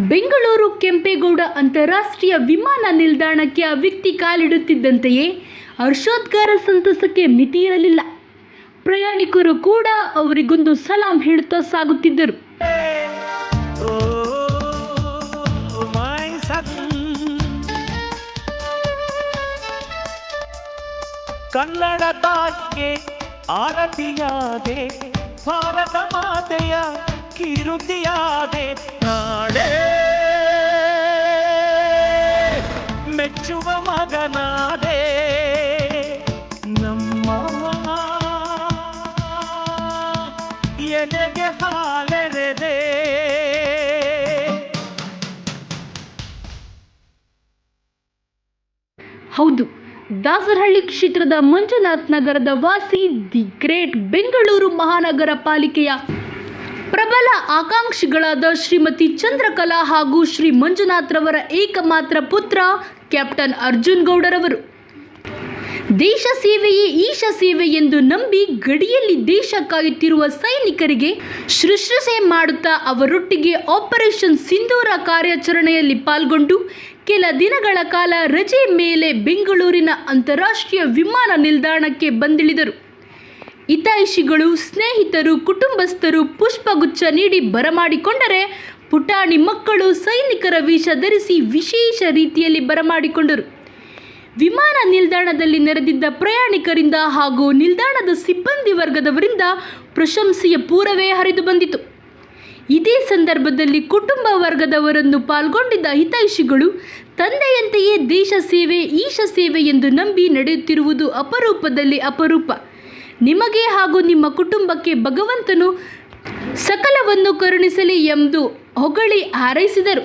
ಬೆಂಗಳೂರು ಕೆಂಪೇಗೌಡ ಅಂತಾರಾಷ್ಟ್ರೀಯ ವಿಮಾನ ನಿಲ್ದಾಣಕ್ಕೆ ಆ ವ್ಯಕ್ತಿ ಕಾಲಿಡುತ್ತಿದ್ದಂತೆಯೇ ಹರ್ಷೋದ್ಗಾರ ಸಂತಸಕ್ಕೆ ಮಿತಿ ಇರಲಿಲ್ಲ ಪ್ರಯಾಣಿಕರು ಕೂಡ ಅವರಿಗೊಂದು ಸಲಾಂ ಹೇಳುತ್ತಾ ಸಾಗುತ್ತಿದ್ದರು. ಕನ್ನಡ ಆರತಿಯಾದೆ, ಭಾರತ ಮಾತೆಯ ಕಿರುತಿಯಾದೆ ನಾಳೆ ಮೆಚ್ಚುವ ಮಗನಾದೆ. ನಮ್ಮ ಎನೆಗೆ ಹಾಲೆರೆದೆ. ಹೌದು, ದಾಸರಹಳ್ಳಿ ಕ್ಷೇತ್ರದ ಮಂಜುನಾಥ್ ನಗರದ ವಾಸಿ ದಿ ಗ್ರೇಟ್ ಬೆಂಗಳೂರು ಮಹಾನಗರ ಪಾಲಿಕೆಯ ಪ್ರಬಲ ಆಕಾಂಕ್ಷಿಗಳಾದ ಶ್ರೀಮತಿ ಚಂದ್ರಕಲಾ ಹಾಗೂ ಶ್ರೀ ಮಂಜುನಾಥ್ರವರ ಏಕಮಾತ್ರ ಪುತ್ರ ಕ್ಯಾಪ್ಟನ್ ಅರ್ಜುನ್ ಗೌಡರವರು. ದೇಶ ಸೇವೆಯೇ ಈಶ ಸೇವೆ ಎಂದು ನಂಬಿ ಗಡಿಯಲ್ಲಿ ದೇಶ ಕಾಯುತ್ತಿರುವ ಸೈನಿಕರಿಗೆ ಶುಶ್ರೂಷೆ ಮಾಡುತ್ತಾ ಅವರೊಟ್ಟಿಗೆ ಆಪರೇಷನ್ ಸಿಂಧೂರ ಕಾರ್ಯಾಚರಣೆಯಲ್ಲಿ ಪಾಲ್ಗೊಂಡು ಕೆಲ ದಿನಗಳ ಕಾಲ ರಜೆ ಮೇಲೆ ಬೆಂಗಳೂರಿನ ಅಂತಾರಾಷ್ಟ್ರೀಯ ವಿಮಾನ ನಿಲ್ದಾಣಕ್ಕೆ ಬಂದಿಳಿದರು. ಹಿತೈಷಿಗಳು ಸ್ನೇಹಿತರು, ಕುಟುಂಬಸ್ಥರು ಪುಷ್ಪಗುಚ್ಛ ನೀಡಿ ಬರಮಾಡಿಕೊಂಡರೆ ಪುಟಾಣಿ ಮಕ್ಕಳು ಸೈನಿಕರ ವೇಷ ಧರಿಸಿ ವಿಶೇಷ ರೀತಿಯಲ್ಲಿ ಬರಮಾಡಿಕೊಂಡರು. ವಿಮಾನ ನಿಲ್ದಾಣದಲ್ಲಿ ನೆರೆದಿದ್ದ ಪ್ರಯಾಣಿಕರಿಂದ ಹಾಗೂ ನಿಲ್ದಾಣದ ಸಿಬ್ಬಂದಿ ವರ್ಗದವರಿಂದ ಪ್ರಶಂಸೆಯ ಪೂರವೇ ಹರಿದು ಬಂದಿತು. ಇದೇ ಸಂದರ್ಭದಲ್ಲಿ ಕುಟುಂಬ ವರ್ಗದವರನ್ನು ಪಾಲ್ಗೊಂಡಿದ್ದ ಹಿತೈಷಿಗಳು, ತಂದೆಯಂತೆಯೇ ದೇಶ ಸೇವೆ, ಈಶ ಸೇವೆ ಎಂದು ನಂಬಿ ನಡೆಯುತ್ತಿರುವುದು ಅಪರೂಪದಲ್ಲಿ ಅಪರೂಪ. ನಿಮಗೆ ಹಾಗೂ ನಿಮ್ಮ ಕುಟುಂಬಕ್ಕೆ ಭಗವಂತನು ಸಕಲವನ್ನು ಕರುಣಿಸಲಿ ಎಂದು ಹೊಗಳಿ ಹಾರೈಸಿದರು.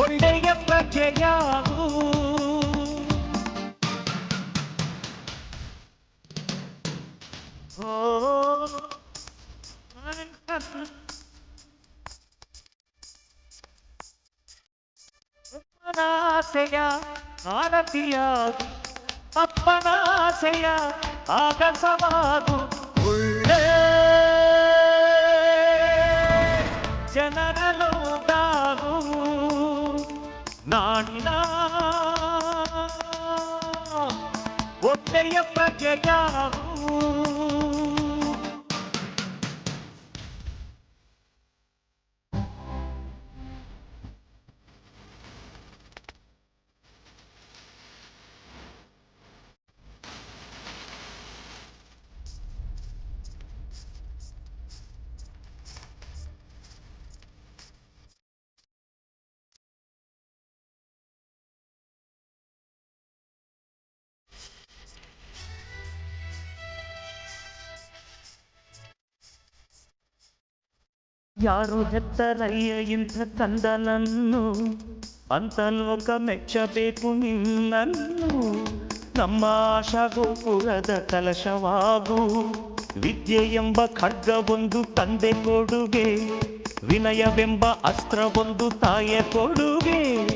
ಒಳ್ಳೆಯ ಪ್ರಜೆಯಾಗು ಓ, ಅಪ್ಪನಾಸೆಯ ಆರತಿಯಾಗು ಅಪ್ಪನಾಸೆಯ ಆಗಸವಾಗು ಒಳ್ಳೆ ಜನರಲ್ಲುಂಟಾಗು ನಾಡಿನ ಒಳ್ಳೆಯ ಪ್ರಜೆಯಾಗು ಯಾರು ಹೆತ್ತರಯ್ಯ ಇಂಥ ತಂದನನ್ನು? ಅಂತ ಲೋಕ ಮೆಚ್ಚಬೇಕು ನಿನ್ನನ್ನು. ನಮ್ಮ ಆಶಾ ಗೋಪುರದ ಕಲಶವಾಗು. ವಿದ್ಯೆ ಎಂಬ ಖಡ್ಗವೊಂದು ತಂದೆ ಕೊಡುಗೆ. ವಿನಯವೆಂಬ ಅಸ್ತ್ರವೊಂದು ತಾಯ ಕೊಡುಗೆ.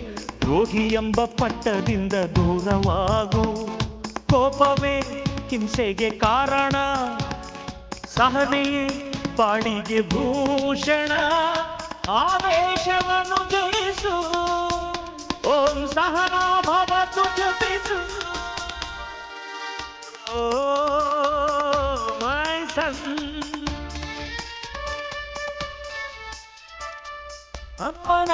ರೋಗಿ ಎಂಬ ಪಟ್ಟದಿಂದ ದೂರವಾಗು. ಕೋಪವೇ ಹಿಂಸೆಗೆ ಕಾರಣ. ಸಹನೆಯೇ ಬಾಳಿಗೆ ಭೂಷಣ ಆವೇಶವನ್ನು ಜಯಿಸು ಓಂ ಸಹನಾ ಭವತು ಜಪಿಸು ಓ ಮೈ ಸನ್ ಅಪ್ಪನ